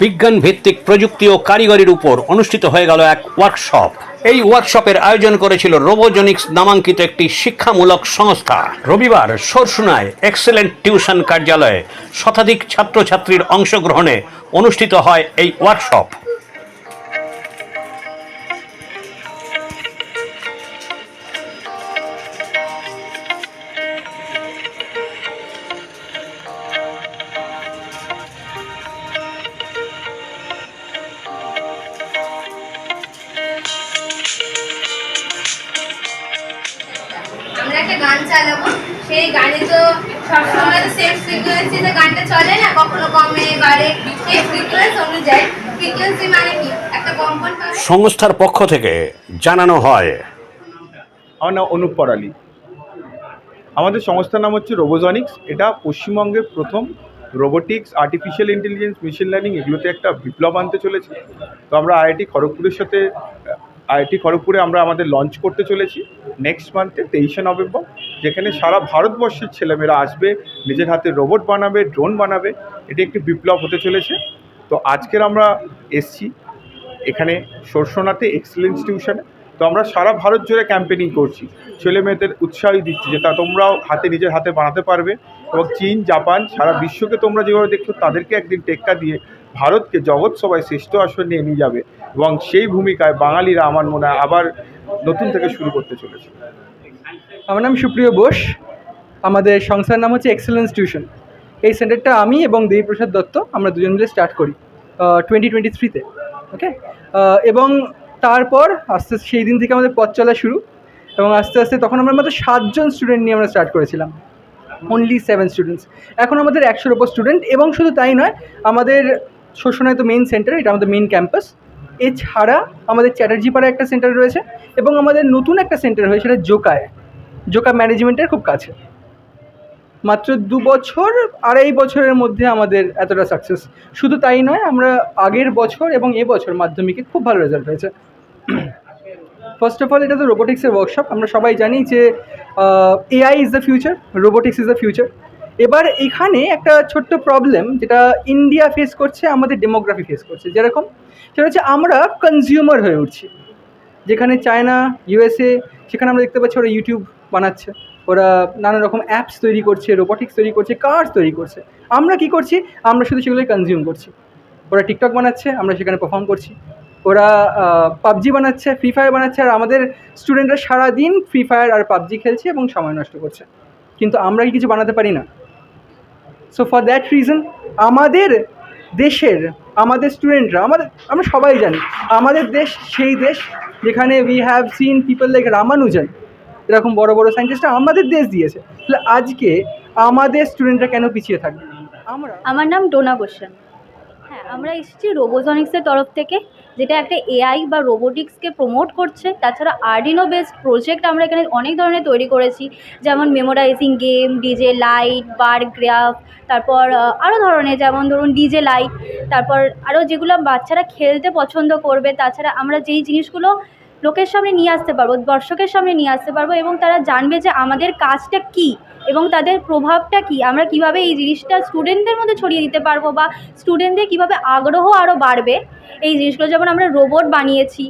বিজ্ঞান ভিত্তিক প্রযুক্তি ও কারিগরির উপর অনুষ্ঠিত হয়ে গেল এক ওয়ার্কশপ এই ওয়ার্কশপের আয়োজন করেছিল রোবোজনিক্স নামাঙ্কিত একটি শিক্ষামূলক সংস্থা। রবিবার সরসুনায় এক্সেলেন্ট টিউশন কার্যালয়ে শতাধিক ছাত্রছাত্রীর অংশগ্রহণে অনুষ্ঠিত হয় এই ওয়ার্কশপ একটা গান চালাবো। সেই গানে তো সবসময় তো সেম ফ্রিকোয়েন্সিতে গানটা চলে না কখনো কমে বাড়ে। সেই ফ্রিকোয়েন্স অনুযায়ী ফ্রিকোয়েন্সি মানে কি? একটা কম্পন সংস্থার পক্ষ থেকে জানানো হয়। আমার নাম অনুপ পরালি। আমাদের সংস্থার নাম হচ্ছে রোবোজনিক্স। এটা পশ্চিমবঙ্গের প্রথম robotics artificial intelligence machine learning এগুলোতে একটা বিপ্লব আনতে চলেছে। তো আমরা আইআইটি খড়গপুরের সাথে আইআইটি খড়গপুরে আমরা আমাদের লঞ্চ করতে চলেছি নেক্সট মান্থে তেইশে নভেম্বর, যেখানে সারা ভারতবর্ষের ছেলেমেয়েরা আসবে, নিজের হাতে রোবট বানাবে ড্রোন বানাবে, এটি একটি বিপ্লব হতে চলেছে। তো আজকের আমরা এসছি এখানে সরসোনাতে এক্সেলেন্স টিউশনে তো আমরা সারা ভারত জুড়ে ক্যাম্পেনিং করছি। ছেলে মেয়েদের উৎসাহই দিচ্ছি যে তা তোমরাও হাতে, নিজের হাতে বানাতে পারবে এবং চীন, জাপান, সারা বিশ্বকে তোমরা যেভাবে দেখছ, তাদেরকে একদিন টেক্কা দিয়ে ভারতকে জগৎ সবাই শ্রেষ্ঠ আসন নিয়ে নিয়ে যাবে। এবং সেই ভূমিকায় বাঙালিরা আমার মনে হয় আবার নতুন থেকে শুরু করতে চলেছে। আমার নাম সুপ্রিয় বোস। আমাদের সংস্থার নাম হচ্ছে এক্সেলেন্স টিউশন এই সেন্টারটা আমি এবং দেবীপ্রসাদ দত্ত আমরা দুজন মিলে স্টার্ট করি টোয়েন্টি টোয়েন্টি থ্রিতে ওকে এবং তারপর আস্তে আস্তে সেই দিন থেকে আমাদের পথ চলা শুরু এবং আস্তে আস্তে তখন আমরা মাত্র সাতজন স্টুডেন্ট নিয়ে আমরা স্টার্ট করেছিলাম অনলি সেভেন স্টুডেন্টস এখন আমাদের একশোর ওপর স্টুডেন্ট এবং শুধু তাই নয়, আমাদের শোষণায় তো মেইন সেন্টার এটা আমাদের মেইন ক্যাম্পাস এছাড়া আমাদের চ্যাটার্জি পাড়ায় একটা সেন্টার রয়েছে এবং আমাদের নতুন একটা সেন্টার হয়েছে, সেটা জোকায়। জোকা ম্যানেজমেন্টের খুব কাছে। মাত্র দু বছর, আড়াই বছরের মধ্যে আমাদের এতটা সাকসেস শুধু তাই নয়, আমরা আগের বছর এবং এবছর মাধ্যমিকে খুব ভালো রেজাল্ট হয়েছে ফার্স্ট অফ অল এটা তো রোবোটিক্সের ওয়ার্কশপ আমরা সবাই জানি যে AI is the future robotics is the future এবার এখানে একটা ছোট্ট প্রবলেম যেটা ইন্ডিয়া ফেস করছে, আমাদের ডেমোগ্রাফি ফেস করছে। যেরকম, সেটা হচ্ছে আমরা কনজিউমার হয়ে উঠছি। যেখানে চায়না ইউএসএ সেখানে আমরা দেখতে পাচ্ছি ওরা ইউটিউব বানাচ্ছে। ওরা নানা রকম অ্যাপস তৈরি করছে রোবোটিক্স তৈরি করছে কার্স তৈরি করছে। আমরা কি করছি? আমরা শুধু সেগুলোই কনজিউম করছি। ওরা টিকটক বানাচ্ছে, আমরা সেখানে পারফর্ম করছি। ওরা পাবজি বানাচ্ছে ফ্রি ফায়ার বানাচ্ছে, আর আমাদের স্টুডেন্টরা সারাদিন ফ্রি ফায়ার আর পাবজি খেলছে এবং সময় নষ্ট করছে। কিন্তু আমরা কি কিছু বানাতে পারি না? সো ফর দ্যাট রিজন আমাদের দেশের, আমাদের স্টুডেন্টরা আমাদের, আমরা সবাই জানি, আমাদের দেশ, সেই দেশ যেখানে we have seen people like Ramanujan এরকম বড় বড় সায়েন্টিস্টরা আমাদের দেশ দিয়েছে। তাহলে আজকে আমাদের স্টুডেন্টরা কেন পিছিয়ে থাকবে? আমরা আমার নাম ডোনা গোস্বামী আমরা এসেছি রোবোজনিক্সের তরফ থেকে, যেটা একটা এআই বা রোবোটিক্সকে প্রমোট করছে। তাছাড়া আর্ডিনো বেসড প্রজেক্ট আমরা এখানে অনেক ধরনের তৈরি করেছি, যেমন memorising game DJ light bar graph তারপর আরও ধরনের, যেমন ধরুন ডিজে লাইট তারপর আরও যেগুলো বাচ্চারা খেলতে পছন্দ করবে, তাছাড়া আমরা যেই জিনিসগুলো লোকের সামনে নিয়ে আসতে পারব, দর্শকের সামনে নিয়ে আসতে পারব এবং তারা জানবে যে আমাদের কাজটা কী এবং তাদের প্রভাবটা কি। আমরা কীভাবে এই জিনিসটা স্টুডেন্টদের মধ্যে ছড়িয়ে দিতে পারব বা স্টুডেন্টদের কীভাবে আগ্রহ আরও বাড়বে। এই জিনিসগুলো যেমন আমরা রোবট বানিয়েছি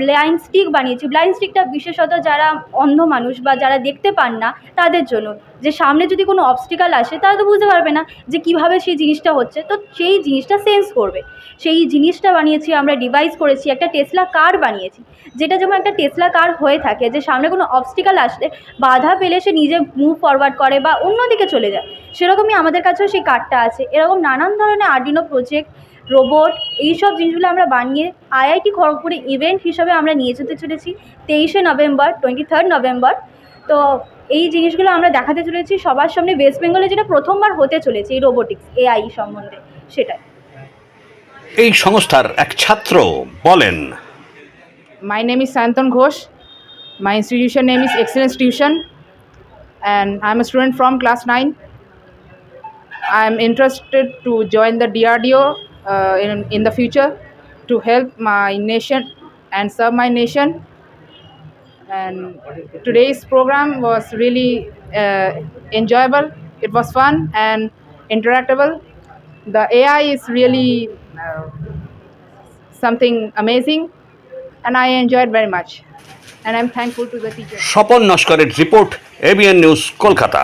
ব্লাইন্ড স্টিক বানিয়েছি ব্লাইন্ড স্টিকটা বিশেষত যারা অন্ধ মানুষ বা যারা দেখতে পান না, তাদের জন্য। যে সামনে যদি কোনো অবস্টিকাল আসে, তারা তো বুঝতে পারবে না যে কীভাবে সেই জিনিসটা হচ্ছে। তো সেই জিনিসটা সেন্স করবে। সেই জিনিসটা বানিয়েছি আমরা ডিভাইস করেছি, একটা টেসলা কার বানিয়েছি। যেটা যেমন একটা টেসলা কার হয়ে থাকে, যে সামনে কোনো অবস্টিকাল আসলে বাধা পেলে সে নিজে মুভ ফরওয়ার্ড করে বা অন্যদিকে চলে যায়। সেরকমই আমাদের কাছেও সেই কারটা আছে। এরকম নানান ধরনের আর্ডিনো প্রজেক্ট রোবট এইসব জিনিসগুলো আমরা বানিয়ে আইআইটি খড়গপুরে ইভেন্ট হিসাবে আমরা নিয়ে যেতে চলেছি তেইশে নভেম্বর টোয়েন্টি থার্ড নভেম্বর তো এই জিনিসগুলো আমরা দেখাতে চলেছি সবার সামনে ওয়েস্ট বেঙ্গলে যেটা প্রথমবার হতে চলেছে এই রোবোটিক্স এআই সম্বন্ধে সেটাই এই সংস্থার এক ছাত্র বলেন My name is Santan Ghosh. My institution name is Excellence Tuition, and I'm student from class nine 9. I'm interested to join the DRDO uh, in, in the future to help my nation and serve my nation. And today's program was really uh, enjoyable. It was fun and interactable. The AI is really uh, something amazing, and I enjoyed very much. And I'm thankful to the teachers. Swapan নস্করের report ABN news Kolkata